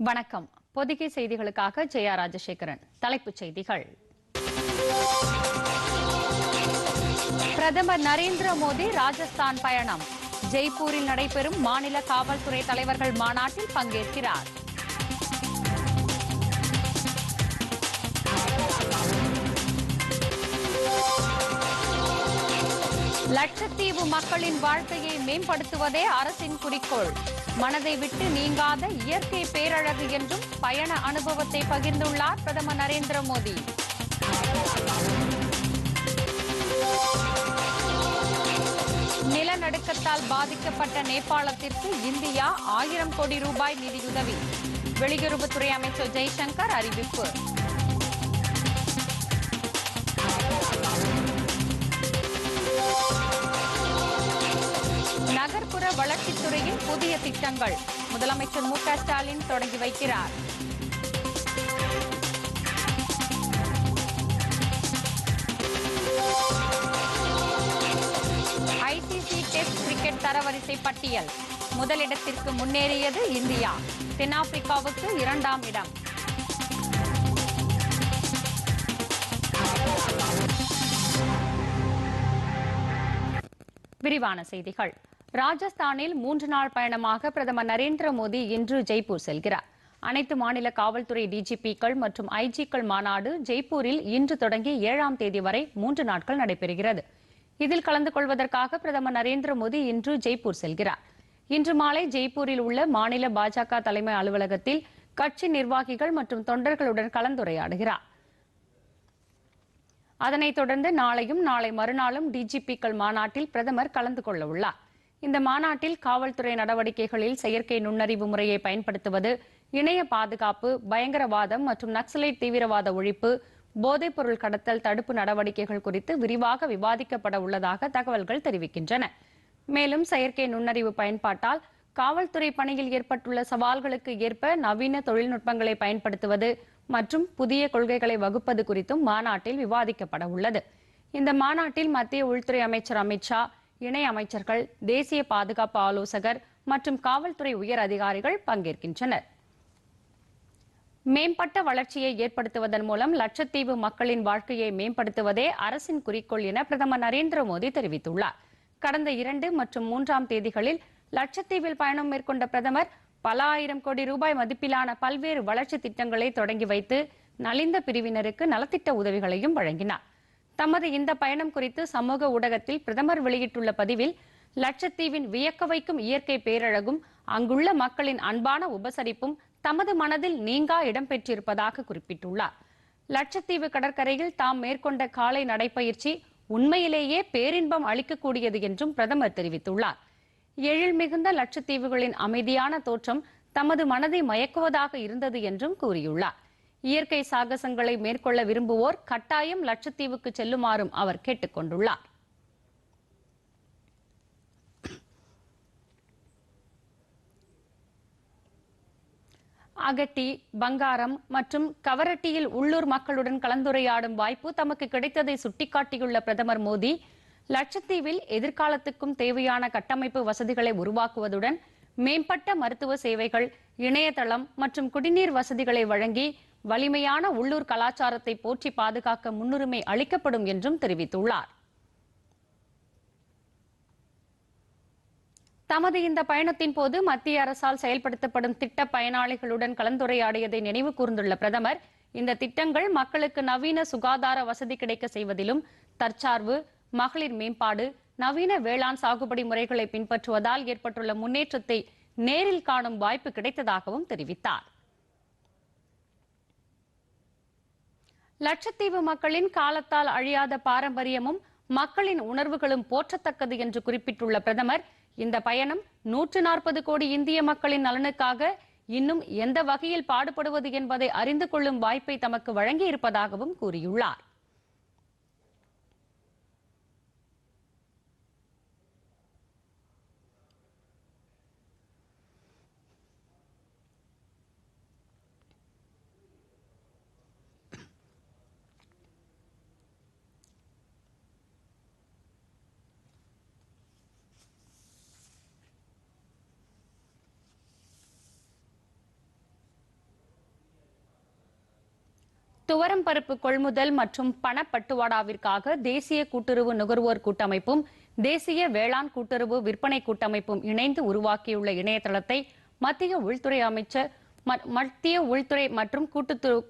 வணக்கம். பொதிகை செய்திகளுக்காக ஜெயா ராஜசேகரன். தலைப்புச் செய்திகள். பிரதமர் நரேந்திர மோடி ராஜஸ்தான் பயணம். ஜெய்ப்பூரில் நடைபெறும் மாநில காவல்துறை தலைவர்கள் மாநாட்டில் பங்கேற்கிறார். லட்சத்தீவு மக்களின் வாழ்க்கையை மேம்படுத்துவதே அரசின் குறிக்கோள். மனதை விட்டு நீங்காத இயற்கை பேரழகு என்றும் பயண அனுபவத்தை பகிர்ந்துள்ளார் பிரதமர் நரேந்திர மோடி. நிலநடுக்கத்தால் பாதிக்கப்பட்ட நேபாளத்திற்கு இந்தியா ஆயிரம் கோடி ரூபாய் நிதியுதவி. வெளியுறவுத்துறை அமைச்சர் ஜெய்சங்கர் அறிவிப்பு. வளர்ச்சித்துறையின் புதிய திட்டங்கள். முதலமைச்சர் மு ஸ்டாலின் தொடங்கி வைக்கிறார். ஐசிசி டெஸ்ட் கிரிக்கெட் தரவரிசை பட்டியல். முதலிடத்திற்கு முன்னேறியது இந்தியா. தென்னாப்பிரிக்காவுக்கு இரண்டாம் இடம். விரிவான செய்திகள். ராஜஸ்தானில் மூன்று நாள் பயணமாக பிரதமர் நரேந்திர மோடி இன்று ஜெய்ப்பூர் செல்கிறார். அனைத்து மாநில காவல்துறை டிஜிபிக்கள் மற்றும் ஐஜிக்கள் மாநாடு ஜெய்ப்பூரில் இன்று தொடங்கி ஏழாம் தேதி வரை மூன்று நாட்கள் நடைபெறுகிறது. இதில் கலந்து கொள்வதற்காக பிரதமர் நரேந்திர மோடி இன்று ஜெய்ப்பூர் செல்கிறார். இன்று மாலை ஜெய்ப்பூரில் உள்ள மாநில பாஜக தலைமை அலுவலகத்தில் கட்சி நிர்வாகிகள் மற்றும் தொண்டர்களுடன் கலந்துரையாடுகிறார். அதனைத் தொடர்ந்து நாளையும் நாளை மறுநாளும் டிஜிபிக்கள் மாநாட்டில் பிரதமர் கலந்து கொள்ள உள்ளார். இந்த மாநாட்டில் காவல்துறை நடவடிக்கைகளில் செயற்கை நுண்ணறிவு முறையை பயன்படுத்துவது இணைய பாதுகாப்பு பயங்கரவாதம் மற்றும் நக்சலைட் தீவிரவாத ஒழிப்பு போதைப் பொருள் கடத்தல் தடுப்பு நடவடிக்கைகள் குறித்து விரிவாக விவாதிக்கப்பட உள்ளதாக தகவல்கள் தெரிவிக்கின்றன. மேலும் செயற்கை நுண்ணறிவு பயன்பாட்டால் காவல்துறை பணியில் ஏற்பட்டுள்ள சவால்களுக்கு ஏற்ப நவீன தொழில்நுட்பங்களை பயன்படுத்துவது மற்றும் புதிய கொள்கைகளை வகுப்பது குறித்தும் மாநாட்டில் விவாதிக்கப்பட உள்ளது. இந்த மாநாட்டில் மத்திய உள்துறை அமைச்சர் அமித்ஷா இணை அமைச்சர்கள் தேசிய பாதுகாப்பு ஆலோசகர் மற்றும் காவல்துறை உயர் அதிகாரிகள் பங்கேற்கின்றனர். மேம்பட்ட வளர்ச்சியை ஏற்படுத்துவதன் மூலம் லட்சத்தீவு மக்களின் வாழ்க்கையை மேம்படுத்துவதே அரசின் குறிக்கோள் என பிரதமர் நரேந்திர மோடி தெரிவித்துள்ளார். கடந்த இரண்டு மற்றும் மூன்றாம் தேதிகளில் லட்சத்தீவில் பயணம் மேற்கொண்ட பிரதமர் பல ஆயிரம் கோடி ரூபாய் மதிப்பிலான பல்வேறு வளர்ச்சி திட்டங்களை தொடங்கி வைத்து நலிந்த பிரிவினருக்கு நலத்திட்ட உதவிகளையும் வழங்கினார். தமது இந்த பயணம் குறித்து சமூக ஊடகத்தில் பிரதமர் வெளியிட்டுள்ள பதிவில் லட்சத்தீவின் வியக்க வைக்கும் இயற்கை பேரழகும் அங்குள்ள மக்களின் அன்பான உபசரிப்பும் தமது மனதில் நீங்கா இடம்பெற்றிருப்பதாக குறிப்பிட்டுள்ளார். லட்சத்தீவு கடற்கரையில் தாம் மேற்கொண்ட காலை நடைப்பயிற்சி உண்மையிலேயே பேரின்பம் அளிக்கக்கூடியது என்றும் பிரதமர் தெரிவித்துள்ளார். எழில் மிகுந்த லட்சத்தீவுகளின் அமைதியான தோற்றம் தமது மனதை மயக்குவதாக இருந்தது என்றும் கூறியுள்ளார். இயற்கை சாகசங்களை மேற்கொள்ள விரும்புவோர் கட்டாயம் லட்சத்தீவுக்கு செல்லுமாறும் அவர் கேட்டுக் கொண்டுள்ளார். அகட்டி பங்காரம் மற்றும் கவரட்டியில் உள்ளூர் மக்களுடன் கலந்துரையாடும் வாய்ப்பு தமக்கு கிடைத்ததை சுட்டிக்காட்டியுள்ள பிரதமர் மோடி லட்சத்தீவில் எதிர்காலத்துக்கும் தேவையான கட்டமைப்பு வசதிகளை உருவாக்குவதுடன் மேம்பட்ட மருத்துவ சேவைகள் இணையதளம் மற்றும் குடிநீர் வசதிகளை வழங்கி வலிமையான உள்ளூர் கலாச்சாரத்தை போற்றி பாதுகாக்க முன்னுரிமை அளிக்கப்படும் என்றும் தெரிவித்துள்ளார். தமது இந்த பயணத்தின் போது மத்திய அரசால் செயல்படுத்தப்படும் திட்ட பயனாளிகளுடன் கலந்துரையாடியதை நினைவு கூர்ந்துள்ள பிரதமர் இந்த திட்டங்கள் மக்களுக்கு நவீன சுகாதார வசதி கிடைக்க செய்வதிலும் தற்சார்பு மகளிர் மேம்பாடு நவீன வேளாண் சாகுபடி முறைகளை பின்பற்றுவதால் ஏற்பட்டுள்ள முன்னேற்றத்தை நேரில் காணும் வாய்ப்பு கிடைத்ததாகவும் தெரிவித்தார். லட்சத்தீவு மக்களின் காலத்தால் அழியாத பாரம்பரியமும் மக்களின் உணர்வுகளும் போற்றத்தக்கது என்று குறிப்பிட்டுள்ள பிரதமர் இந்த பயணம் நூற்று நாற்பது கோடி இந்திய மக்களின் நலனுக்காக இன்னும் எந்த வகையில் பாடுபடுவது என்பதை அறிந்து கொள்ளும் வாய்ப்பை தமக்கு வழங்கியிருப்பதாகவும் கூறியுள்ளார். துவரம் பருப்பு கொள்முதல் மற்றும் பணப்பட்டுவாடாவிற்காக தேசிய கூட்டுறவு நுகர்வோர் கூட்டமைப்பும் தேசிய வேளாண் கூட்டுறவு விற்பனை கூட்டமைப்பும் இணைந்து உருவாக்கியுள்ள இணையதளத்தை மத்திய உள்துறை அமைச்சர் மத்திய உள்துறை மற்றும்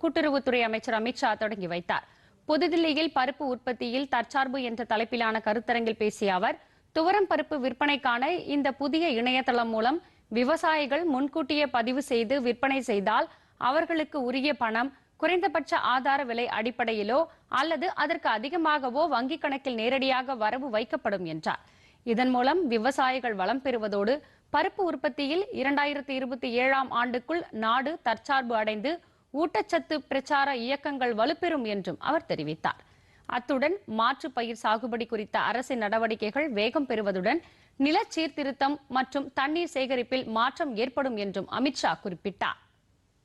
கூட்டுறவுத்துறை அமைச்சர் அமித்ஷா தொடங்கி வைத்தார். புதுதில்லியில் பருப்பு உற்பத்தியில் தற்சார்பு என்ற தலைப்பிலான கருத்தரங்கில் பேசிய அவர் துவரம் பருப்பு விற்பனைக்கான இந்த புதிய இணையதளம் மூலம் விவசாயிகள் முன்கூட்டியே பதிவு செய்து விற்பனை செய்தால் அவர்களுக்கு உரிய பணம் குறைந்தபட்ச ஆதார விலை அடிப்படையிலோ அல்லது அதற்கு அதிகமாகவோ வங்கிக் கணக்கில் நேரடியாக வரவு வைக்கப்படும் என்றார். இதன் மூலம் விவசாயிகள் வளம் பெறுவதோடு பருப்பு உற்பத்தியில் இரண்டாயிரத்தி இருபத்தி ஏழாம் ஆண்டுக்குள் நாடு தற்சார்பு அடைந்து ஊட்டச்சத்து பிரச்சார இயக்கங்கள் வலுப்பெறும் என்றும் அவர் தெரிவித்தார். அத்துடன் மாற்று பயிர் சாகுபடி குறித்த அரசின் நடவடிக்கைகள் வேகம் பெறுவதுடன் நில சீர்திருத்தம் மற்றும் தண்ணீர் சேகரிப்பில் மாற்றம் ஏற்படும் என்றும் அமித்ஷா குறிப்பிட்டார்.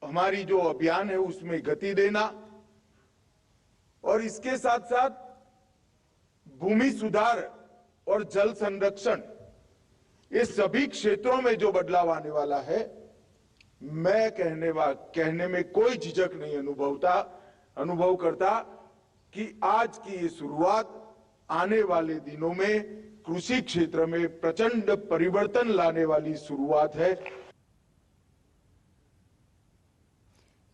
हमारी जो अभियान है उसमें गति देना और इसके साथ साथ भूमि सुधार और जल संरक्षण, ये सभी क्षेत्रों में जो बदलाव आने वाला है, मैं कहने वा, कहने में कोई झिझक नहीं अनुभवता, अनुभव करता कि आज की ये शुरुआत आने वाले दिनों में कृषि क्षेत्र में प्रचंड परिवर्तन लाने वाली शुरुआत है।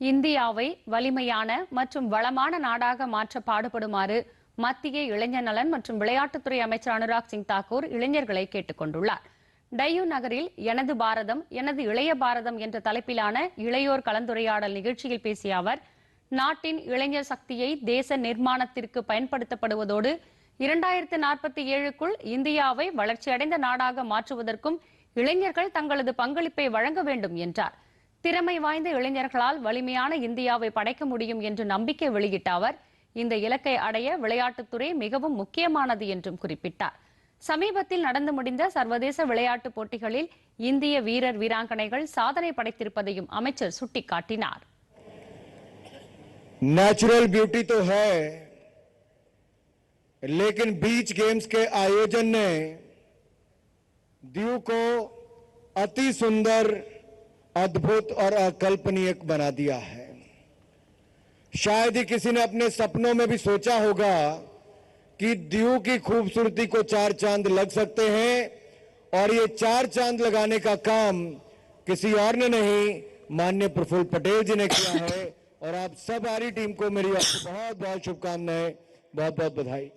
இந்தியாவை வலிமையான மற்றும் வளமான நாடாக மாற்ற பாடுபடுமாறு மத்திய இளைஞர் நலன் மற்றும் விளையாட்டுத்துறை அமைச்சர் அனுராக் சிங் தாக்கூர் இளைஞர்களை கேட்டுக் கொண்டுள்ளார். டையூ நகரில் எனது பாரதம் எனது இளைய பாரதம் என்ற தலைப்பிலான இளையோர் கலந்துரையாடல் நிகழ்ச்சியில் பேசிய அவர் நாட்டின் இளைஞர் சக்தியை தேச நிர்மாணத்திற்கு பயன்படுத்தப்படுவதோடு இரண்டாயிரத்து நாற்பத்தி ஏழுக்குள் இந்தியாவை வளர்ச்சியடைந்த நாடாக மாற்றுவதற்கும் இளைஞர்கள் தங்களது பங்களிப்பை வழங்க வேண்டும் என்றார். திறமை வாய்ந்த இளைஞர்களால் வலிமையான இந்தியாவை படைக்க முடியும் என்று நம்பிக்கை வெளியிட்ட அவர் இந்த இலக்கை அடைய விளையாட்டுத்துறை மிகவும் முக்கியமானது என்றும் குறிப்பிட்டார் சமீபத்தில் நடந்து முடிந்த சர்வதேச விளையாட்டுப் போட்டிகளில் இந்திய வீரர் வீராங்கனைகள் சாதனை படைத்திருப்பதையும் அமைச்சர் சுட்டிக்காட்டினார் नेचुरल ब्यूटी तो है लेकिन बीच गेम्स के आयोजन ने दीव को अति सुंदर अद्भुत और अकल्पनीय बना दिया है। शायद ही किसी ने अपने सपनों में भी सोचा होगा कि दीव की खूबसूरती को चार चाँद लग सकते हैं और ये चार चाँद लगाने का काम किसी और ने नहीं माननीय प्रफुल्ल पटेल जी ने किया है। और आप सब आरी टीम को मेरी आपको बहुत बहुत शुभकामनाएँ बहुत बहुत बधाई।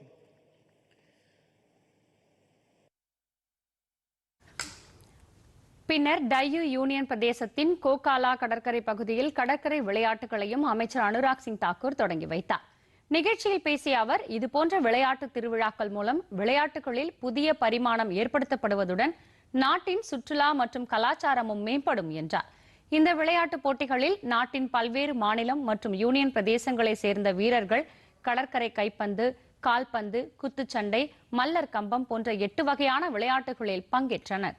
பின்னர் டையூ யூனியன் பிரதேசத்தின் கோகாலா கடற்கரை பகுதியில் கடற்கரை விளையாட்டுகளையும் அமைச்சர் அனுராக் சிங் தாக்கூர் தொடங்கி வைத்தார். நிகழ்ச்சியில் பேசிய அவர் இதுபோன்ற விளையாட்டு திருவிழாக்கள் மூலம் விளையாட்டுகளில் புதிய பரிமாணம் ஏற்படுத்தப்படுவதுடன் நாட்டின் சுற்றுலா மற்றும் கலாச்சாரமும் மேம்படும் என்றார். இந்த விளையாட்டுப் போட்டிகளில் நாட்டின் பல்வேறு மாநிலம் மற்றும் யூனியன் பிரதேசங்களை சேர்ந்த வீரர்கள் கடற்கரை கைப்பந்து கால்பந்து குத்துச்சண்டை மல்லர் கம்பம் போன்ற எட்டு வகையான விளையாட்டுகளில் பங்கேற்றனர்.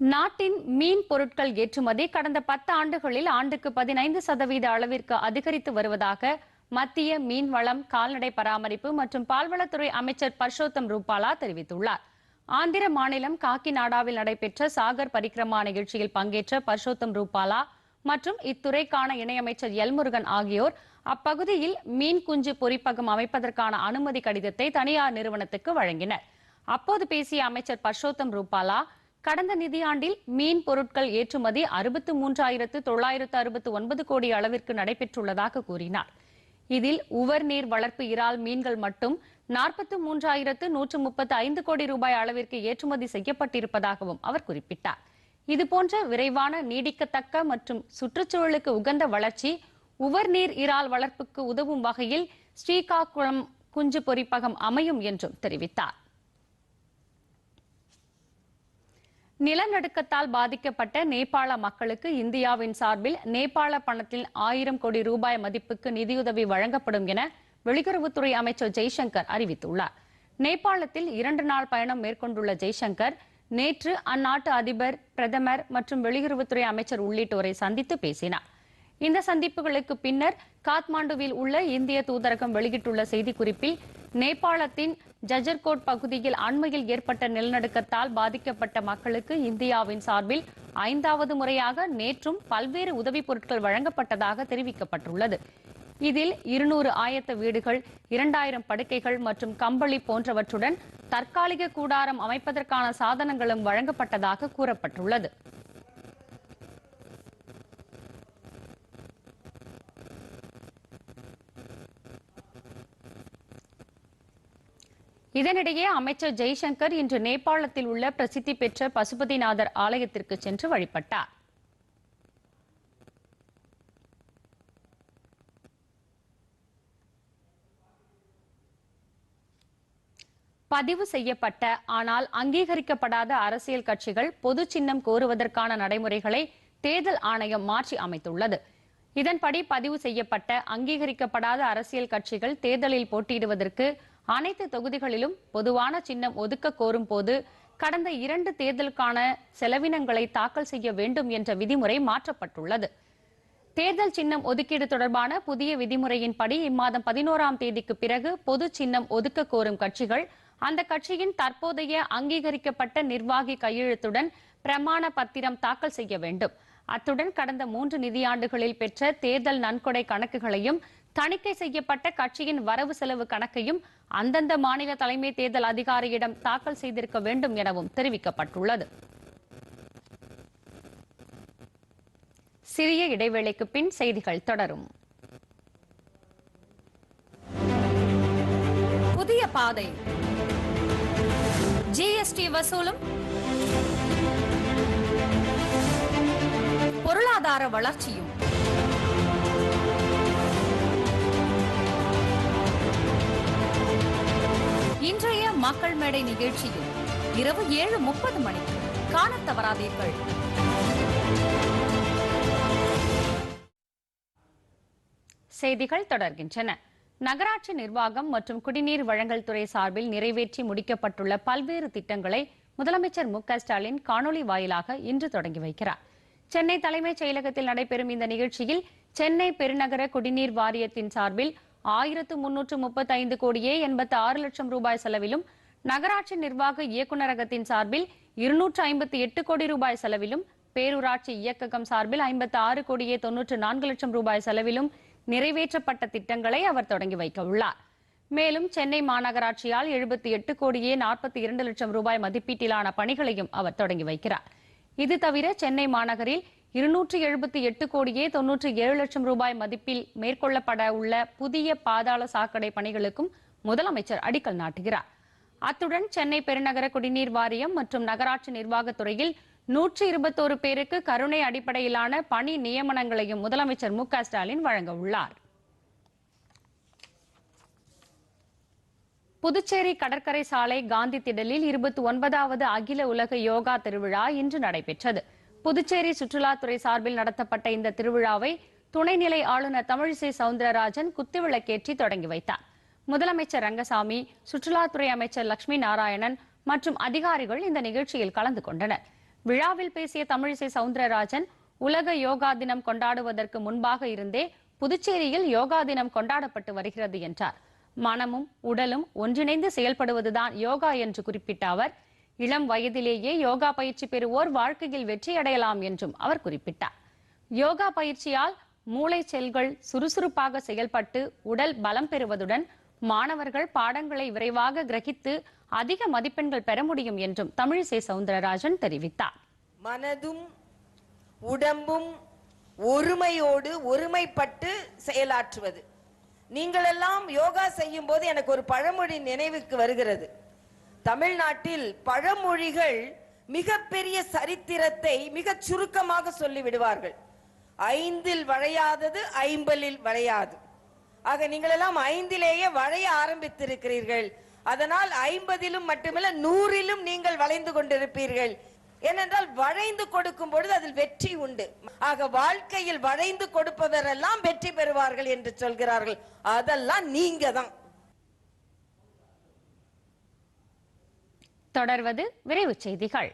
நாட்டின் மீன் பொருட்கள் ஏற்றுமதி கடந்த பத்து ஆண்டுகளில் ஆண்டுக்கு பதினைந்து சதவீத அளவிற்கு அதிகரித்து வருவதாக மத்திய மீன்வளம் கால்நடை பராமரிப்பு மற்றும் பால்வளத்துறை அமைச்சர் பர்ஷோத்தம் ரூபாலா தெரிவித்துள்ளார். ஆந்திர மாநிலம் காக்கிநாடாவில் நடைபெற்ற சாகர் பரிக்ரமா நிகழ்ச்சியில் பங்கேற்ற பர்ஷோத்தம் ரூபாலா மற்றும் இத்துறைக்கான இணையமைச்சர் எல்முருகன் ஆகியோர் அப்பகுதியில் மீன் குஞ்சு பொறிப்பகம் அமைப்பதற்கான அனுமதி கடிதத்தை தனியார் நிறுவனத்துக்கு வழங்கினர். அப்போது பேசிய அமைச்சர் பர்ஷோத்தம் ரூபாலா கடந்த நிதியாண்டில் மீன் பொருட்கள் ஏற்றுமதி அறுபத்து மூன்றாயிரத்து தொள்ளாயிரத்து அறுபத்து ஒன்பது கோடி அளவிற்கு நடைபெற்றுள்ளதாக கூறினார். இதில் உவர் நீர் வளர்ப்பு இறால் மீன்கள் மட்டும் நாற்பத்து மூன்றாயிரத்து நூற்று முப்பத்து ஐந்து கோடி ரூபாய் அளவிற்கு ஏற்றுமதி செய்யப்பட்டிருப்பதாகவும் அவர் குறிப்பிட்டார். இதுபோன்ற விரைவான நீடிக்கத்தக்க மற்றும் சுற்றுச்சூழலுக்கு உகந்த வளர்ச்சி உவர்நீர் இறால் வளர்ப்புக்கு உதவும் வகையில் ஸ்ரீகாக்குளம் குஞ்சு பொறிப்பகம் அமையும் என்றும் தெரிவித்தார். நிலநடுக்கத்தால் பாதிக்கப்பட்ட நேபாள மக்களுக்கு இந்தியாவின் சார்பில் நேபாள பணத்தில் ஆயிரம் கோடி ரூபாய் மதிப்புக்கு நிதியுதவி வழங்கப்படும் என வெளியுறவுத்துறை அமைச்சர் ஜெய்சங்கர் அறிவித்துள்ளார். நேபாளத்தில் இரண்டு நாள் பயணம் மேற்கொண்டுள்ள ஜெய்சங்கர் நேற்று அந்நாட்டு அதிபர் பிரதமர் மற்றும் வெளியுறவுத்துறை அமைச்சர் உள்ளிட்டோரை சந்தித்து பேசினார். இந்த சந்திப்புகளுக்கு பின்னர் காத்மாண்டுவில் உள்ள இந்திய தூதரகம் வெளியிட்டுள்ள செய்திக்குறிப்பில் நேபாளத்தின் ஜஜர்கோட் பகுதியில் அண்மையில் ஏற்பட்ட நிலநடுக்கத்தால் பாதிக்கப்பட்ட மக்களுக்கு இந்தியாவின் சார்பில் ஐந்தாவது முறையாக நேற்றும் பல்வேறு உதவிப் பொருட்கள் வழங்கப்பட்டதாக தெரிவிக்கப்பட்டுள்ளது. இதில் இருநூறு ஆயத்த வீடுகள் இரண்டாயிரம் படுக்கைகள் மற்றும் கம்பளி போன்றவற்றுடன் தற்காலிக கூடாரம் அமைப்பதற்கான சாதனங்களும் வழங்கப்பட்டதாக கூறப்பட்டுள்ளது. இதனிடையே அமைச்சர் ஜெய்சங்கர் இன்று நேபாளத்தில் உள்ள பிரசித்தி பெற்ற பசுபதிநாதர் ஆலயத்திற்கு சென்று வழிபட்டார். பதிவு செய்யப்பட்ட ஆனால் அங்கீகரிக்கப்படாத அரசியல் கட்சிகள் பொது சின்னம் கோருவதற்கான நடைமுறைகளை தேர்தல் ஆணையம் மாற்றி அமைத்துள்ளது. இதன்படி பதிவு செய்யப்பட்ட அங்கீகரிக்கப்படாத அரசியல் கட்சிகள் தேர்தலில் போட்டியிடுவதற்கு அனைத்து தொகுதிகளிலும் பொதுவான சின்னம் ஒதுக்க கோரும் போது கடந்த இரண்டு தேர்தலுக்கான செலவினங்களை தாக்கல் செய்ய வேண்டும் என்ற விதிமுறை மாற்றப்பட்டுள்ளது. தேர்தல் சின்னம் ஒதுக்கீடு தொடர்பான புதிய விதிமுறையின்படி இம்மாதம் பதினோராம் தேதிக்கு பிறகு பொது சின்னம் ஒதுக்க கோரும் கட்சிகள் அந்த கட்சியின் தற்போதைய அங்கீகரிக்கப்பட்ட நிர்வாகி கையெழுத்துடன் பிரமாண பத்திரம் தாக்கல் செய்ய வேண்டும். அத்துடன் கடந்த மூன்று நிதியாண்டுகளில் பெற்ற தேர்தல் நன்கொடை கணக்குகளையும் தணிக்கை செய்யப்பட்ட கட்சியின் வரவு செலவு கணக்கையும் அந்தந்த மாநில தலைமை தேர்தல் அதிகாரியிடம் தாக்கல் செய்திருக்க வேண்டும் எனவும் தெரிவிக்கப்பட்டுள்ளது. சிறிய இடைவேளைக்கு பின் செய்திகள் தொடரும். புதிய பாதை. ஜிஎஸ்டி வசூலும். பொருளாதார வளர்ச்சியும். இன்றைய மக்கள் மேடை நிகழ்ச்சியில் இரவு ஏழு முப்பது மணிக்கு காண தவறாதீர்கள். செய்திகள் தொடர்கின்றன. நகராட்சி நிர்வாகம் மற்றும் குடிநீர் வழங்கல் துறை சார்பில் நிறைவேற்றி முடிக்கப்பட்டுள்ள பல்வேறு திட்டங்களை முதலமைச்சர் மு ஸ்டாலின் காணொலி வாயிலாக இன்று தொடங்கி வைக்கிறார். சென்னை தலைமைச் செயலகத்தில் நடைபெறும் இந்த நிகழ்ச்சியில் சென்னை பெருநகர குடிநீர் வாரியத்தின் சார்பில் ஆயிரத்து முன்னூற்று முப்பத்தி ஐந்து கோடியே எண்பத்தி ஆறு லட்சம் ரூபாய் செலவிலும் நகராட்சி நிர்வாக இயக்குநரகத்தின் சார்பில் இருநூற்று ஐம்பத்தி எட்டு கோடி ரூபாய் செலவிலும் பேரூராட்சி இயக்ககம் சார்பில் ஐம்பத்தி ஆறு கோடியே தொன்னூற்று நான்கு லட்சம் ரூபாய் செலவிலும் நிறைவேற்றப்பட்ட திட்டங்களை அவர் தொடங்கி வைக்க உள்ளார். மேலும் சென்னை மாநகராட்சியால் எழுபத்தி எட்டு கோடியே நாற்பத்தி இரண்டு லட்சம் ரூபாய் மதிப்பீட்டிலான பணிகளையும் அவர் தொடங்கி வைக்கிறார். இது தவிர சென்னை மாநகரில் இருநூற்றி எழுபத்தி எட்டு கோடியே தொன்னூற்றி ஏழு லட்சம் ரூபாய் மதிப்பில் மேற்கொள்ளப்பட உள்ள புதிய பாதாள சாக்கடை பணிகளுக்கும் முதலமைச்சர் அடிக்கல் நாட்டுகிறார். அத்துடன் சென்னை பெருநகர குடிநீர் வாரியம் மற்றும் நகராட்சி நிர்வாகத்துறையில் நூற்றி இருபத்தோரு பேருக்கு கருணை அடிப்படையிலான பணி நியமனங்களையும் முதலமைச்சர் மு ஸ்டாலின் வழங்க உள்ளார். புதுச்சேரி கடற்கரை சாலை காந்தி திடலில் இருபத்தி ஒன்பதாவது அகில உலக யோகா திருவிழா இன்று நடைபெற்றது. புதுச்சேரி சுற்றுலாத்துறை சார்பில் நடத்தப்பட்ட இந்த திருவிழாவை துணைநிலை ஆளுநர் தமிழிசை சவுந்தரராஜன் குத்துவிளக்கேற்றி தொடங்கி வைத்தார். முதலமைச்சர் ரங்கசாமி சுற்றுலாத்துறை அமைச்சர் லட்சுமி நாராயணன் மற்றும் அதிகாரிகள் இந்த நிகழ்ச்சியில் கலந்து கொண்டனர். விழாவில் பேசிய தமிழிசை சவுந்தரராஜன் உலக யோகா தினம் கொண்டாடுவதற்கு முன்பாக இருந்தே புதுச்சேரியில் யோகா தினம் கொண்டாடப்பட்டு வருகிறது என்றார். மனமும் உடலும் ஒன்றிணைந்து செயல்படுவதுதான் யோகா என்று குறிப்பிட்ட அவர் இளம் வயதிலேயே யோகா பயிற்சி பெறுவோர் வாழ்க்கையில் வெற்றியடையலாம் என்றும் அவர் குறிப்பிட்டார். யோகா பயிற்சியால் மூளை செல்கள் சுறுசுறுப்பாக செயல்பட்டு உடல் பலம் பெறுவதுடன் மாணவர்கள் பாடங்களை விரைவாக கிரகித்து அதிக மதிப்பெண்கள் பெற முடியும் என்றும் தமிழிசை சவுந்தரராஜன் தெரிவித்தார். மனதும் உடம்பும் ஒருமையோடு ஒருமைப்பட்டு செயலாற்றுவது. நீங்களெல்லாம் யோகா செய்யும் போது எனக்கு ஒரு பழமொழி நினைவுக்கு வருகிறது. தமிழ்நாட்டில் பழமொழிகள் மிகப்பெரிய சரித்திரத்தை மிகச் சுருக்கமாக சொல்லி விடுவார்கள் ஐந்தில் வளையாதது ஐம்பலில் வளையாது. ஆக நீங்கள் எல்லாம் ஐந்திலேயே வளைய ஆரம்பித்திருக்கிறீர்கள். அதனால் ஐம்பதிலும் மட்டுமல்ல நூறிலும் நீங்கள் வளைந்து கொண்டிருப்பீர்கள். ஏனென்றால் வளைந்து கொடுக்கும் பொழுது அதில் வெற்றி உண்டு. ஆக வாழ்க்கையில் வளைந்து கொடுப்பவரெல்லாம் வெற்றி பெறுவார்கள் என்று சொல்கிறார்கள். அதெல்லாம் நீங்க தான் தொடர்வது விரைவுச் செய்திகள்.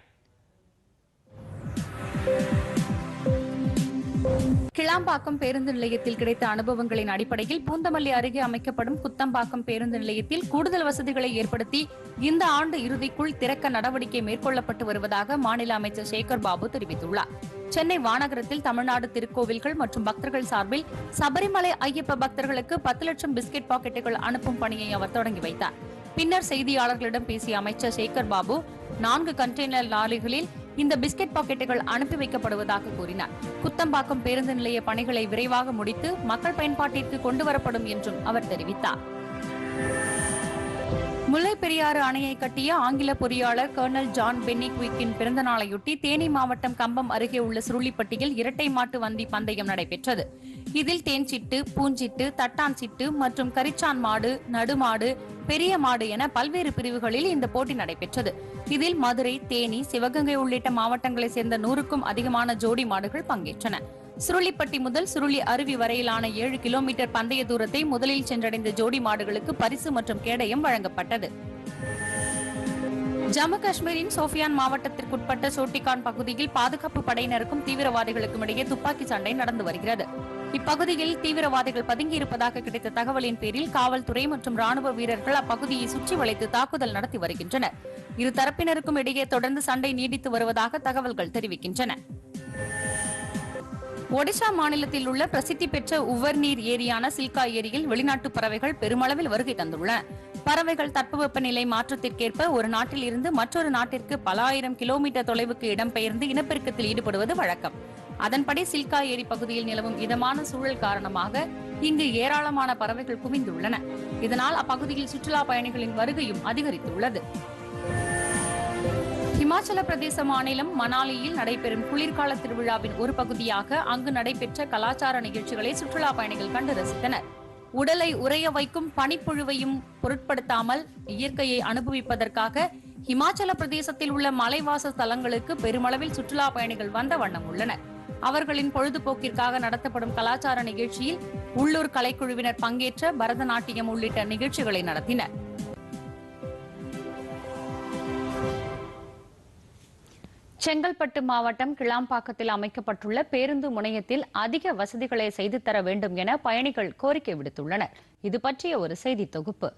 கிளாம்பாக்கம் பேருந்து நிலையத்தில் கிடைத்த அனுபவங்களின் அடிப்படையில் பூந்தமல்லி அருகே அமைக்கப்படும் குத்தம்பாக்கம் பேருந்து நிலையத்தில் கூடுதல் வசதிகளை ஏற்படுத்தி இந்த ஆண்டு இறுதிக்குள் திறக்க நடவடிக்கை மேற்கொள்ளப்பட்டு வருவதாக மாநில அமைச்சர் சேகர் பாபு தெரிவித்துள்ளார். சென்னை வானகரத்தில் தமிழ்நாடு திருக்கோவில்கள் மற்றும் பக்தர்கள் சார்பில் சபரிமலை ஐயப்ப பக்தர்களுக்கு பத்து லட்சம் பிஸ்கெட் பாக்கெட்டுகள் அனுப்பும் பணியை அவர் தொடங்கி வைத்தார். பின்னர் செய்தியாளர்களிடம் பேசிய அமைச்சர் சேகர் பாபு நான்கு கண்டெய்னர் லாரிகளில் இந்த பிஸ்கெட் பாக்கெட்டுகள் அனுப்பி வைக்கப்படுவதாக கூறினார். குத்தம்பாக்கம் பேருந்து நிலைய பணிகளை விரைவாக முடித்து மக்கள் பயன்பாட்டிற்கு கொண்டுவரப்படும் என்றும் அவர் தெரிவித்தார். முல்லை பெரியாறு அணையை கட்டிய ஆங்கில பொறியாளர் கர்னல் ஜான் பென்னிக்விக்கின் பிறந்த நாளையொட்டி தேனி மாவட்டம் கம்பம் அருகே உள்ள சுருளிப்பட்டியில் இரட்டை மாட்டு வண்டி பந்தயம் நடைபெற்றது. இதில் தேன்சிட்டு பூஞ்சிட்டு தட்டான் சிட்டு மற்றும் கரிச்சான் மாடு நடுமாடு பெரிய மாடு என பல்வேறு பிரிவுகளில் இந்த போட்டி நடைபெற்றது. இதில் மதுரை தேனி சிவகங்கை உள்ளிட்ட மாவட்டங்களைச் சேர்ந்த நூறுக்கும் அதிகமான ஜோடி மாடுகள் பங்கேற்றன. சுருளிப்பட்டி முதல் சுருளி அருவி வரையிலான ஏழு கிலோமீட்டர் பந்தய தூரத்தை முதலில் சென்றடைந்த ஜோடி மாடுகளுக்கு பரிசு மற்றும் கேடயம் வழங்கப்பட்டது. ஜம்மு காஷ்மீரின் சோஃபியான் மாவட்டத்திற்குட்பட்ட சோட்டிகான் பகுதியில் பாதுகாப்பு படையினருக்கும் தீவிரவாதிகளுக்கும் இடையே துப்பாக்கி சண்டை நடந்து வருகிறது. இப்பகுதியில் தீவிரவாதிகள் பதுங்கியிருப்பதாக கிடைத்த தகவலின் பேரில் காவல்துறை மற்றும் ராணுவ வீரர்கள் அப்பகுதியை சுற்றி வளைத்து தாக்குதல் நடத்தி வருகின்றனர். இரு தரப்பினருக்கும் இடையே தொடர்ந்து சண்டை நீடித்து வருவதாக தகவல்கள் தெரிவிக்கின்றன. ஒடிசா மாநிலத்தில் உள்ள பிரசித்தி பெற்ற உவர்நீர் ஏரியான சில்கா ஏரியில் வெளிநாட்டு பறவைகள் பெருமளவில் வருகை தந்துள்ளன. பறவைகள் தட்பவெப்பநிலை மாற்றத்திற்கேற்ப ஒரு நாட்டில் இருந்து மற்றொரு நாட்டிற்கு பல ஆயிரம் கிலோமீட்டர் தொலைவுக்கு இடம்பெயர்ந்து இனப்பெருக்கத்தில் ஈடுபடுவது வழக்கம். அதன்படி சில்கா ஏரி பகுதியில் நிலவும் இதமான சூழல் காரணமாக இங்கு ஏராளமான பறவைகள் குவிந்துள்ளன. இதனால் அப்பகுதியில் சுற்றுலா பயணிகளின் வருகையும் அதிகரித்துள்ளது. இமாச்சல பிரதேச மாநிலம் மணாலியில் நடைபெறும் குளிர்கால திருவிழாவின் ஒரு பகுதியாக அங்கு நடைபெற்ற கலாச்சார நிகழ்ச்சிகளை சுற்றுலா பயணிகள் கண்டு ரசித்தனர். உடலை உறைய வைக்கும் பனிப்புழுவையும் பொருட்படுத்தாமல் இயற்கையை அனுபவிப்பதற்காக இமாச்சல பிரதேசத்தில் உள்ள மலைவாச தலங்களுக்கு பெருமளவில் சுற்றுலா பயணிகள் வந்த வண்ணம் உள்ளனர். அவர்களின் பொழுதுபோக்கிற்காக நடத்தப்படும் கலாச்சார நிகழ்ச்சியில் உள்ளூர் கலைக்குழுவினர் பங்கேற்ற பரதநாட்டியம் உள்ளிட்ட நிகழ்ச்சிகளை நடத்தினர். செங்கல்பட்டு மாவட்டம் கிளாம்பாக்கத்தில் அமைக்கப்பட்டுள்ள பேருந்து முனையத்தில் அதிக வசதிகளை செய்து தர வேண்டும் என பயணிகள் கோரிக்கை விடுத்துள்ளனர். இது பற்றிய ஒரு செய்தி தொகுப்பு.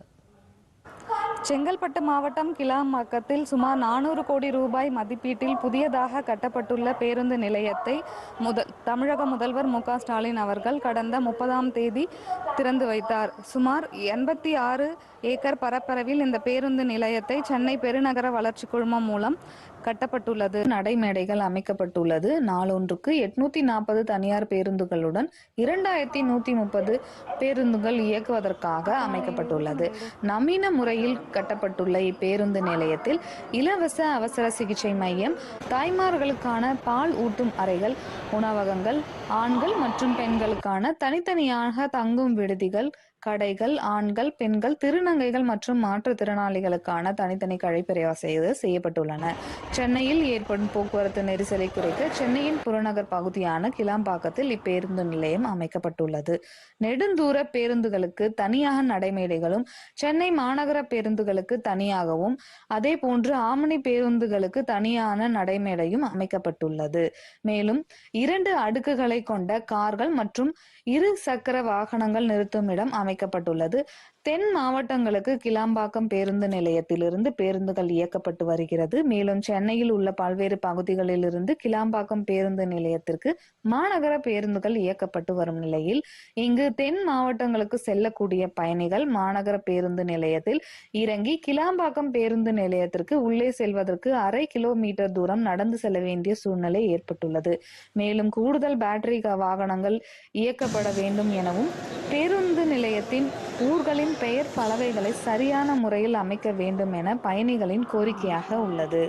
செங்கல்பட்டு மாவட்டம் கிளாம்பாக்கத்தில் சுமார் நானூறு கோடி ரூபாய் மதிப்பீட்டில் புதியதாக கட்டப்பட்டுள்ள பேருந்து நிலையத்தை முதல் தமிழக முதல்வர் மு ஸ்டாலின் அவர்கள் கடந்த முப்பதாம் தேதி திறந்து வைத்தார். சுமார் எண்பத்தி ஆறு ஏக்கர் பரப்பளவில் இந்த பேருந்து நிலையத்தை சென்னை பெருநகர வளர்ச்சி குழுமம் மூலம் கட்டப்பட்டுள்ளது. நடைமேடைகள் அமைக்கப்பட்டுள்ளது. நாளொன்றுக்கு எட்நூத்தி நாற்பது தனியார் பேருந்துகளுடன் இரண்டாயிரத்தி நூத்தி முப்பது பேருந்துகள் இயக்குவதற்காக அமைக்கப்பட்டுள்ளது. நவீன முறையில் கட்டப்பட்டுள்ள இப்பேருந்து நிலையத்தில் இலவச அவசர சிகிச்சை மையம் தாய்மார்களுக்கான பால் ஊட்டும் அறைகள் உணவகங்கள் ஆண்கள் மற்றும் பெண்களுக்கான தனித்தனியாக தங்கும் விடுதிகள் கடைகள் ஆண்கள் பெண்கள் திருநங்கைகள் மற்றும் மாற்றுத்திறனாளிகளுக்கான தனித்தனி கழிப்பறை செய்து செய்யப்பட்டுள்ளன. சென்னையில் ஏற்படும் போக்குவரத்து நெரிசலை குறைக்க சென்னையின் புறநகர் பகுதியான கிளாம்பாக்கத்தில் இப்பேருந்து நிலையம் அமைக்கப்பட்டுள்ளது. நெடுந்தூர பேருந்துகளுக்கு தனியாக நடைமேடைகளும் சென்னை மாநகர பேருந்துகளுக்கு தனியாகவும் அதே போன்று ஆமணி பேருந்துகளுக்கு தனியான நடைமேடையும் அமைக்கப்பட்டுள்ளது. மேலும் இரண்டு அடுக்குகளை கொண்ட கார்கள் மற்றும் இரு சக்கர வாகனங்கள் நிறுத்தும் இடம் அமைக்கப்பட்டுள்ளது. தென் மாவட்டங்களுக்கு கிளாம்பாக்கம் பேருந்து நிலையத்திலிருந்து பேருந்துகள் இயக்கப்பட்டு வருகிறது. மேலும் சென்னையில் உள்ள பல்வேறு பகுதிகளிலிருந்து கிளாம்பாக்கம் பேருந்து நிலையத்திற்கு மாநகர பேருந்துகள் இயக்கப்பட்டு வரும் நிலையில் இங்கு தென் மாவட்டங்களுக்கு செல்லக்கூடிய பயணிகள் மாநகர பேருந்து நிலையத்தில் இறங்கி கிளாம்பாக்கம் பேருந்து நிலையத்திற்கு உள்ளே செல்வதற்கு அரை கிலோமீட்டர் தூரம் நடந்து செல்ல வேண்டிய சூழ்நிலை ஏற்பட்டுள்ளது. மேலும் கூடுதல் பேட்டரி வாகனங்கள் இயக்கப்பட வேண்டும் எனவும் பேருந்து நிலையத்தின் ஊர்களின் பெயர் பலகைகளை சரியான முறையில் அமைக்க வேண்டும் என பயணிகளின் கோரிக்கையாக உள்ளது.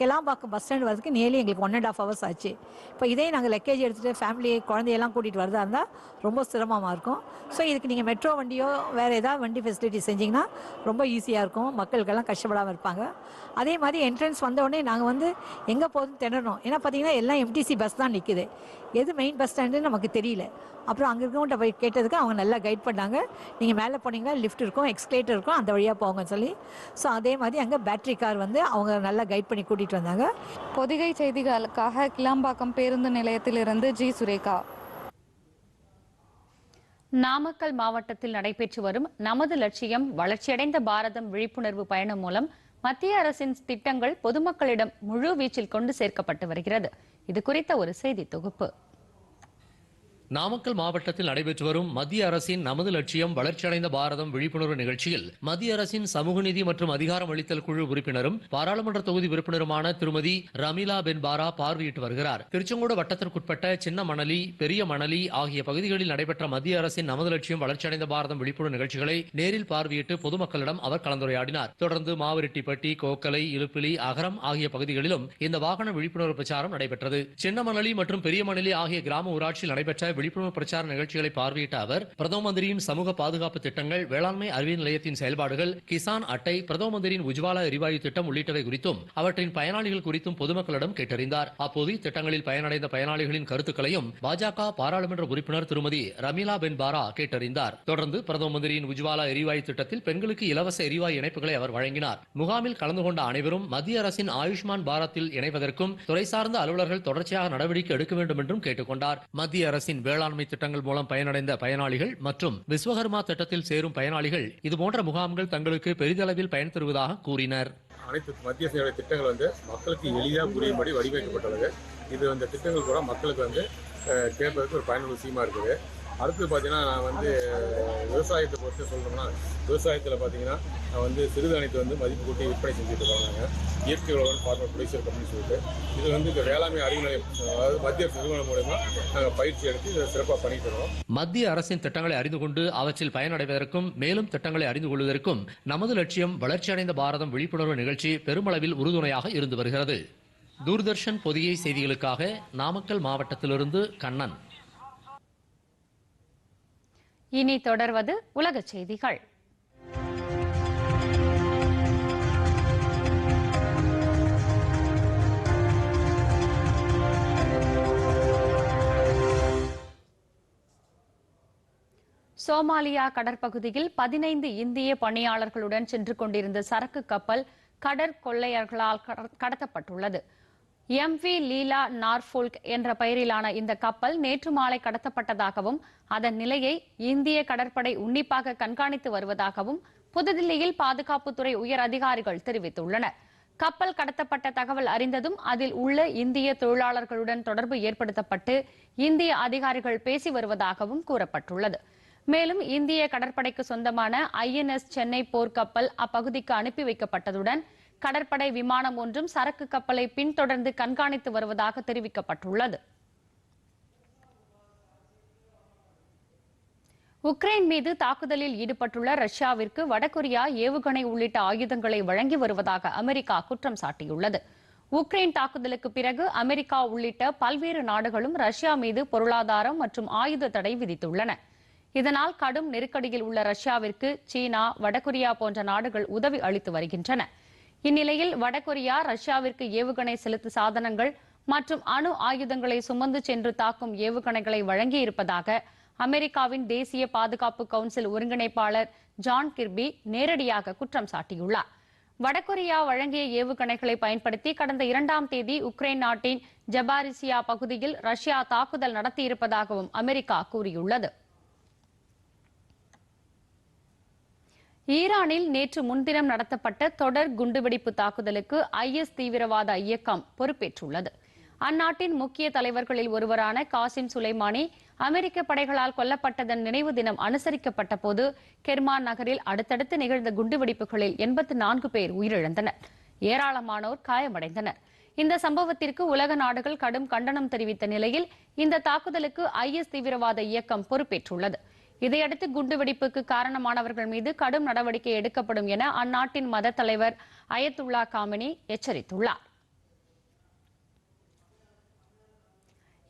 கெலாம்பாக்கம் பஸ் ஸ்டாண்ட் வரதுக்கு நேரில் எங்களுக்கு ஒன் அண்ட் ஆஃப் ஹவர்ஸ் ஆச்சு. இப்போ இதே நாங்கள் லக்கேஜ் எடுத்துகிட்டு ஃபேமிலி குழந்தையெல்லாம் கூட்டிகிட்டு வரதா இருந்தால் ரொம்ப சிரமமாக இருக்கும். ஸோ இதுக்கு நீங்கள் மெட்ரோ வண்டியோ வேறு ஏதாவது வண்டி ஃபெசிலிட்டி செஞ்சிங்கன்னா ரொம்ப ஈஸியாக இருக்கும். மக்களுக்கெல்லாம் கஷ்டப்படாமல் இருப்பாங்க. அதே மாதிரி என்ட்ரன்ஸ் வந்தோடனே நாங்கள் வந்து எங்கே போகுதுன்னு திணறோம் ஏன்னா பார்த்தீங்கன்னா எல்லாம் எம்டிசி பஸ் தான் நிற்குது எது மெயின் பஸ் ஸ்டாண்டுன்னு நமக்கு தெரியல. அப்புறம் அங்கே இருக்கவங்கள்ட்ட போய் கேட்டதுக்கு அவங்க நல்லா கைட் பண்ணாங்க. நீங்கள் மேலே போனீங்கன்னா லிஃப்ட் இருக்கும் எக்ஸ்கலேட்டர் இருக்கும் அந்த வழியாக போங்கன்னு சொல்லி. ஸோ அதே மாதிரி அங்கே பேட்டரி கார் வந்து அவங்க நல்லா கைட் பண்ணி கூட்டிகிட்டு வந்தாங்க. பொதிகை செய்திகளுக்காக கிளாம்பாக்கம் பேருந்து நிலையத்திலிருந்து ஜி. சுரேகா. நாமக்கல் மாவட்டத்தில் நடைபெற்று வரும் நமது லட்சியம் வளர்ச்சியடைந்த பாரதம் விழிப்புணர்வு பயணம் மூலம் மத்திய அரசின் திட்டங்கள் பொதுமக்களிடம் முழு வீச்சில் கொண்டு சேர்க்கப்பட்டு வருகிறது. இது குறித்த ஒரு செய்தி தொகுப்பு. நாமக்கல் மாவட்டத்தில் நடைபெற்று வரும் மத்திய அரசின் நமது லட்சியம் வளர்ச்சியடைந்த பாரதம் விழிப்புணர்வு நிகழ்ச்சியில் மத்திய அரசின் சமூக நிதி மற்றும் அதிகாரம் அளித்தல் குழு உறுப்பினரும் பாராளுமன்ற தொகுதி உறுப்பினருமான திருமதி ரமீலா பென் பாரா பார்வையிட்டு வருகிறார். திருச்செங்கோடு வட்டத்திற்குட்பட்ட சின்ன மணலி பெரிய மணலி ஆகிய பகுதிகளில் நடைபெற்ற மத்திய அரசின் நமது லட்சியம் வளர்ச்சியடைந்த பாரதம் விழிப்புணர்வு நிகழ்ச்சிகளை நேரில் பார்வையிட்டு பொதுமக்களிடம் அவர் கலந்துரையாடினார். தொடர்ந்து மாவரெட்டிப்பட்டி கோக்கலை இலுப்பிலி அகரம் ஆகிய பகுதிகளிலும் இந்த வாகன விழிப்புணர்வு பிரச்சாரம் நடைபெற்றது. சின்ன மணலி மற்றும் பெரிய மணலி ஆகிய கிராம ஊராட்சியில் நடைபெற்ற விழிப்புணர்வு பிரச்சார நிகழ்ச்சிகளை பார்வையிட்ட அவர் பிரதம மந்திரியின் சமூக பாதுகாப்பு திட்டங்கள் வேளாண்மை அறிவியல் நிலையத்தின் செயல்பாடுகள் கிசான் அட்டை பிரதம மந்திரியின் உஜ்வாலா எரிவாயு திட்டம் உள்ளிட்டவை குறித்தும் அவற்றின் பயனாளிகள் குறித்தும் பொதுமக்களிடம் கேட்டறிந்தார். அப்போது இத்திட்டங்களில் பயனடைந்த பயனாளிகளின் கருத்துக்களையும் பாஜக பாராளுமன்ற உறுப்பினர் திருமதி ரமீலா பென் பாரா கேட்டறிந்தார். தொடர்ந்து பிரதம மந்திரியின் உஜ்வாலா எரிவாயு திட்டத்தில் பெண்களுக்கு இலவச எரிவாயு இணைப்புகளை அவர் வழங்கினார். முகாமில் கலந்து கொண்ட அனைவரும் மத்திய அரசின் ஆயுஷ்மான் பாரத்தில் இணைவதற்கும் துறை சார்ந்த அலுவலர்கள் தொடர்ச்சியாக நடவடிக்கை எடுக்க வேண்டும் என்றும் கேட்டுக்கொண்டார். மத்திய அரசின் வேளாண்மை திட்டங்கள் மூலம் பயனடைந்த பயனாளிகள் மற்றும் விஸ்வகர்மா திட்டத்தில் சேரும் பயனாளிகள் இதுபோன்ற முகாம்கள் தங்களுக்கு பெரிதளவில் பயன் தருவதாக கூறினர். அனைத்து மத்திய சேவை திட்டங்கள் வந்து மக்களுக்கு எளிதாக புரியும்படி வடிவமைக்கப்பட்டுள்ளது. இது அந்த திட்டங்கள் கூட மக்களுக்கு வந்து கேட்பதற்கு ஒரு பயனுள்ள விஷயமா இருக்குது. அடுத்து பார்த்தீங்கன்னா நான் வந்து விவசாயத்தை பொறுத்து சொல்லணும்னா விவசாயத்தில் பார்த்தீங்கன்னா நான் வந்து சிறுதானியத்தை வந்து மதிப்பு கூட்டி விற்பனை செஞ்சுட்டு இருக்கோம் இயற்கை உழவன் ஃபார்மர் ப்ரொடியூசர் கம்பெனி சொல்லிட்டு இது வந்து இந்த வேளாண்மை அறிவு நிலையம் அதாவது மத்திய அரசு நிறுவனம் மூலயமா நாங்கள் பயிற்சி எடுத்து இதை சிறப்பாக பண்ணிட்டு இருக்கோம். மத்திய அரசின் திட்டங்களை அறிந்து கொண்டு அவற்றில் பயனடைவதற்கும் மேலும் திட்டங்களை அறிந்து கொள்வதற்கும் நமது லட்சியம் வளர்ச்சியடைந்த பாரதம் விழிப்புணர்வு நிகழ்ச்சி பெருமளவில் உறுதுணையாக இருந்து வருகிறது. தூர்தர்ஷன் பொதிகை செய்திகளுக்காக நாமக்கல் மாவட்டத்திலிருந்து கண்ணன். இனி தொடர்வது உலகச் செய்திகள். சோமாலியா கடற்பகுதியில் பதினைந்து இந்திய பணியாளர்களுடன் சென்று கொண்டிருந்த சரக்கு கப்பல் கடற்கொள்ளையர்களால் கட- கடத்தப்பட்டுள்ளது. எம் வி லீலா நார்ஃபோல்க் என்ற பெயரிலான இந்த கப்பல் நேற்று மாலை கடத்தப்பட்டதாகவும் அதன் நிலையை இந்திய கடற்படை உன்னிப்பாக கண்காணித்து வருவதாகவும் புதுதில்லியில் பாதுகாப்புத்துறை உயர் அதிகாரிகள் தெரிவித்துள்ளனர். கப்பல் கடத்தப்பட்ட தகவல் அறிந்ததும் அதில் உள்ள இந்திய தொழிலாளர்களுடன் தொடர்பு ஏற்படுத்தப்பட்டு இந்திய அதிகாரிகள் பேசி வருவதாகவும் கூறப்பட்டுள்ளது. மேலும் இந்திய கடற்படைக்கு சொந்தமான ஐஎன்எஸ் சென்னை போர்க்கப்பல் அப்பகுதிக்கு அனுப்பி வைக்கப்பட்டதுடன் கடற்படை விமானம் ஒன்றும் சரக்கு கப்பலை பின்தொடர்ந்து கண்காணித்து வருவதாக தெரிவிக்கப்பட்டுள்ளது. உக்ரைன் மீது தாக்குதலில் ஈடுபட்டுள்ள ரஷ்யாவிற்கு வடகொரியா ஏவுகணை உள்ளிட்ட ஆயுதங்களை வழங்கி வருவதாக அமெரிக்கா குற்றம் சாட்டியுள்ளது. உக்ரைன் தாக்குதலுக்கு பிறகு அமெரிக்கா உள்ளிட்ட பல்வேறு நாடுகளும் ரஷ்யா மீது பொருளாதாரம் மற்றும் ஆயுத தடை விதித்துள்ளன. இதனால் கடும் நெருக்கடியில் உள்ள ரஷ்யாவிற்கு சீனா வடகொரியா போன்ற நாடுகள் உதவி அளித்து வருகின்றன. இந்நிலையில் வடகொரியா ரஷ்யாவிற்கு ஏவுகணை செலுத்து சாதனங்கள் மற்றும் அணு ஆயுதங்களை சுமந்து சென்று தாக்கும் ஏவுகணைகளை வழங்கியிருப்பதாக அமெரிக்காவின் தேசிய பாதுகாப்பு கவுன்சில் ஒருங்கிணைப்பாளர் ஜான் கிர்பி நேரடியாக குற்றம் சாட்டியுள்ளார். வடகொரியா வழங்கிய ஏவுகணைகளை பயன்படுத்தி கடந்த இரண்டாம் தேதி உக்ரைன் நாட்டின் ஜபாரிசியா பகுதியில் ரஷ்யா தாக்குதல் நடத்தியிருப்பதாகவும் அமெரிக்கா கூறியுள்ளது. ஈரானில் நேற்று முன்தினம் நடத்தப்பட்ட தொடர் குண்டுவெடிப்பு தாக்குதலுக்கு ஐஎஸ் தீவிரவாத இயக்கம் பொறுப்பேற்றுள்ளது. அந்நாட்டின் முக்கிய தலைவர்களில் ஒருவரான காசிம் சுலைமானி அமெரிக்க படைகளால் கொல்லப்பட்டதன் நினைவு தினம் அனுசரிக்கப்பட்ட போது கெர்மான் நகரில் அடுத்தடுத்து நிகழ்ந்த குண்டுவெடிப்புகளில் எண்பத்து நான்கு பேர் உயிரிழந்தனர். ஏராளமானோர் காயமடைந்தனர். இந்த சம்பவத்திற்கு உலக நாடுகள் கடும் கண்டனம் தெரிவித்த நிலையில் இந்த தாக்குதலுக்கு ஐஎஸ் தீவிரவாத இயக்கம் பொறுப்பேற்றுள்ளது. இதையடுத்து குண்டுவெடிப்புக்கு காரணமானவர்கள் மீது கடும் நடவடிக்கை எடுக்கப்படும் என அந்நாட்டின் மத தலைவர் அயத்துல்லா காமினி எச்சரித்துள்ளார்.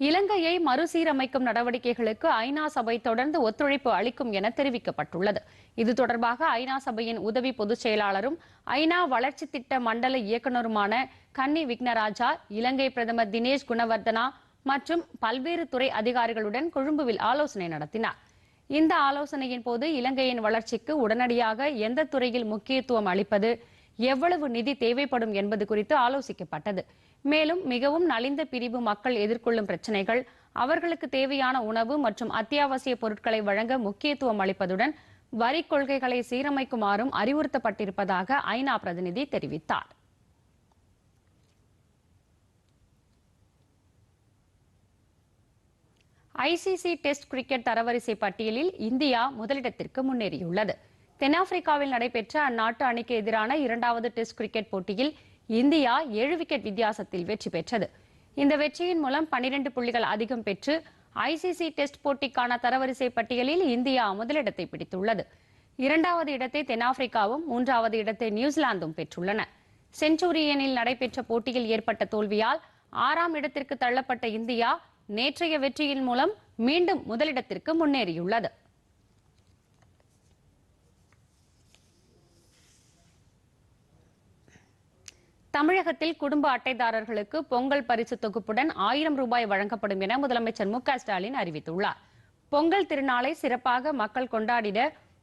இலங்கையை மறுசீரமைக்கும் நடவடிக்கைகளுக்கு ஐநா சபை தொடர்ந்து ஒத்துழைப்பு அளிக்கும் என தெரிவிக்கப்பட்டுள்ளது. இது தொடர்பாக ஐநா சபையின் உதவி பொதுச் செயலாளரும் ஐநா வளர்ச்சி திட்ட மண்டல இயக்குநருமான கன்னி விக்னராஜா இலங்கை பிரதமர் தினேஷ் குணவர்தனா மற்றும் பல்வேறு துறை அதிகாரிகளுடன் கொழும்புவில் ஆலோசனை நடத்தினார். இந்த ஆலோசனையின் போது இலங்கையின் வளர்ச்சிக்கு உடனடியாக எந்த துறையில் முக்கியத்துவம் அளிப்பது எவ்வளவு நிதி தேவைப்படும் என்பது குறித்து ஆலோசிக்கப்பட்டது. மேலும் மிகவும் நலிந்த பிரிவு மக்கள் எதிர்கொள்ளும் பிரச்சினைகள் அவர்களுக்கு தேவையான உணவு மற்றும் அத்தியாவசிய பொருட்களை வழங்க முக்கியத்துவம் அளிப்பதுடன் வரி கொள்கைகளை சீரமைக்குமாறும் அறிவுறுத்தப்பட்டிருப்பதாக ஐநா பிரதிநிதி தெரிவித்தார். ஐசிசி டெஸ்ட் கிரிக்கெட் தரவரிசை பட்டியலில் இந்தியா முதலிடத்திற்கு முன்னேறியுள்ளது. தென்னாப்பிரிக்காவில் நடைபெற்ற அந்நாட்டு அணிக்கு எதிரான இரண்டாவது டெஸ்ட் கிரிக்கெட் போட்டியில் இந்தியா ஏழு விக்கெட் வித்தியாசத்தில் வெற்றி பெற்றது. இந்த வெற்றியின் மூலம் பனிரெண்டு புள்ளிகள் அதிகம் பெற்று ஐசிசி டெஸ்ட் போட்டிக்கான தரவரிசை பட்டியலில் இந்தியா முதலிடத்தை பிடித்துள்ளது. இரண்டாவது இடத்தை தென்னாப்பிரிக்காவும் மூன்றாவது இடத்தை நியூசிலாந்தும் பெற்றுள்ளன. செஞ்சுரியனில் நடைபெற்ற போட்டியில் ஏற்பட்ட தோல்வியால் ஆறாம் இடத்திற்கு தள்ளப்பட்ட இந்தியா நேற்றைய வெற்றியின் மூலம் மீண்டும் முதலிடத்திற்கு முன்னேறியுள்ளது. தமிழகத்தில் குடும்ப அட்டைதாரர்களுக்கு பொங்கல் பரிசு தொகுப்புடன் ஆயிரம் ரூபாய் வழங்கப்படும் என முதலமைச்சர் மு ஸ்டாலின் அறிவித்துள்ளார். பொங்கல் திருநாளை சிறப்பாக மக்கள் கொண்டாடிட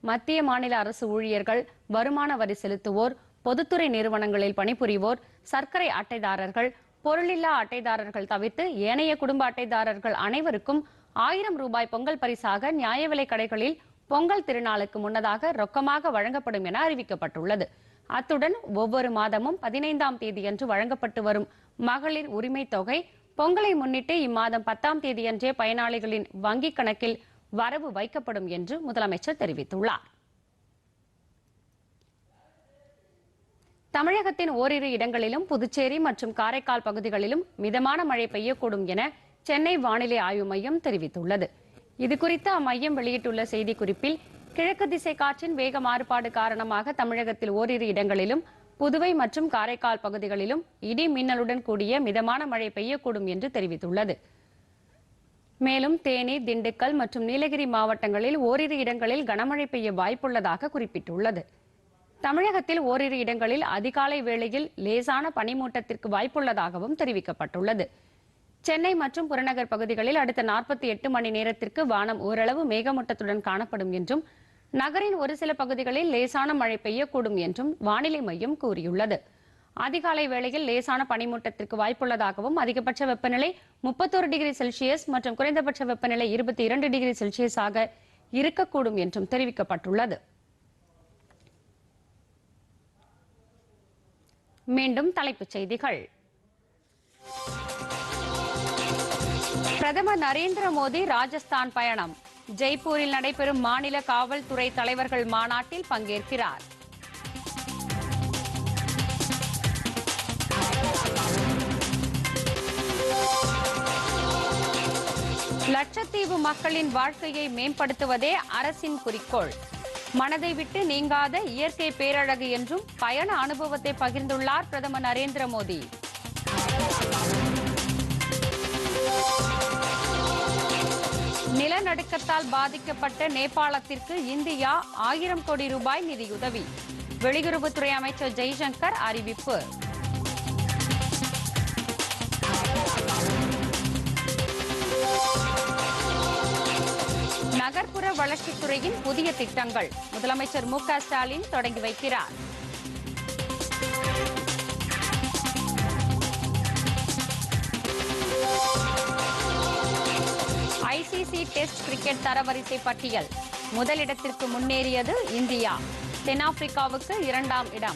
மத்திய மாநில அரசு ஊழியர்கள் வருமான வரி செலுத்துவோர் பொதுத்துறை நிறுவனங்களில் பணிபுரிவோர் சர்க்கரை அட்டைதாரர்கள் பொருளில்லா அட்டைதாரர்கள் தவிர்த்து ஏனைய குடும்ப அட்டைதாரர்கள் அனைவருக்கும் ஆயிரம் ரூபாய் பொங்கல் பரிசாக நியாய விலைக் கடைகளில் பொங்கல் திருநாளுக்கு முன்னதாக ரொக்கமாக வழங்கப்படும் என அறிவிக்கப்பட்டுள்ளது. அத்துடன் ஒவ்வொரு மாதமும் பதினைந்தாம் தேதியன்று வழங்கப்பட்டு வரும் மகளிர் உரிமை தொகை பொங்கலை முன்னிட்டு இம்மாதம் பத்தாம் தேதியன்றே பயனாளிகளின் வங்கிக் கணக்கில் வரவு வைக்கப்படும் என்று முதலமைச்சர் தெரிவித்துள்ளார். தமிழகத்தின் ஓரிரு இடங்களிலும் புதுச்சேரி மற்றும் காரைக்கால் பகுதிகளிலும் மிதமான மழை பெய்யக்கூடும் என சென்னை வானிலை ஆய்வு மையம் தெரிவித்துள்ளது. இதுகுறித்து அம்மையம் வெளியிட்டுள்ள செய்திக்குறிப்பில் கிழக்கு திசை காற்றின் வேக மாறுபாடு காரணமாக தமிழகத்தில் ஓரிரு இடங்களிலும் புதுவை மற்றும் காரைக்கால் பகுதிகளிலும் இடி மின்னலுடன் கூடிய மிதமான மழை பெய்யக்கூடும் என்று தெரிவித்துள்ளது. மேலும் தேனி திண்டுக்கல் மற்றும் நீலகிரி மாவட்டங்களில் ஓரிரு இடங்களில் கனமழை பெய்ய வாய்ப்புள்ளதாக குறிப்பிட்டுள்ளது. தமிழகத்தில் ஓரிரு இடங்களில் அதிகாலை வேளையில் லேசான பனிமூட்டத்திற்கு வாய்ப்புள்ளதாகவும் தெரிவிக்கப்பட்டுள்ளது. சென்னை மற்றும் புறநகர் பகுதிகளில் அடுத்த நாற்பத்தி எட்டு மணி நேரத்திற்கு வானம் ஓரளவு மேகமூட்டத்துடன் காணப்படும் என்றும் நகரின் ஒரு சில பகுதிகளில் லேசான மழை பெய்யக்கூடும் என்றும் வானிலை மையம் கூறியுள்ளது. அதிகாலை வேளையில் லேசான பனிமூட்டத்திற்கு வாய்ப்புள்ளதாகவும் அதிகபட்ச வெப்பநிலை முப்பத்தோரு டிகிரி செல்சியஸ் மற்றும் குறைந்தபட்ச வெப்பநிலை இருபத்தி இரண்டு டிகிரி செல்சியஸாக இருக்கக்கூடும் என்றும் தெரிவிக்கப்பட்டுள்ளது. மீண்டும் தலைப்புச் செய்திகள். பிரதமர் நரேந்திர மோடி ராஜஸ்தான் பயணம். ஜெய்ப்பூரில் நடைபெறும் மாநில காவல்துறை தலைவர்கள் மாநாட்டில் பங்கேற்கிறார். லட்சத்தீவு மக்களின் வாழ்க்கையை மேம்படுத்துவதே அரசின் குறிக்கோள். மனதை விட்டு நீங்காத இயற்கை பேரழகு என்றும் பயண அனுபவத்தை பகிர்ந்துள்ளார் பிரதமர் நரேந்திர மோடி. நிலநடுக்கத்தால் பாதிக்கப்பட்ட நேபாளத்திற்கு இந்தியா ஆயிரம் கோடி ரூபாய் நிதியுதவி. வெளியுறவுத்துறை அமைச்சர் ஜெய்சங்கர் அறிவிப்பு. நகர்ப்புற வளர்ச்சித்துறையின் புதிய திட்டங்கள். முதலமைச்சர் மு க ஸ்டாலின் தொடங்கி வைக்கிறார். ஐசிசி டெஸ்ட் கிரிக்கெட் தரவரிசை பட்டியல். முதலிடத்திற்கு முன்னேறியது இந்தியா. தென்னாப்பிரிக்காவுக்கு இரண்டாம் இடம்.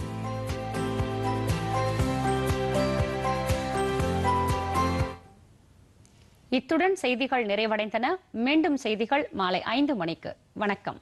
இத்துடன் செய்திகள் நிறைவடைந்தன. மீண்டும் செய்திகள் மாலை ஐந்து மணிக்கு. வணக்கம்.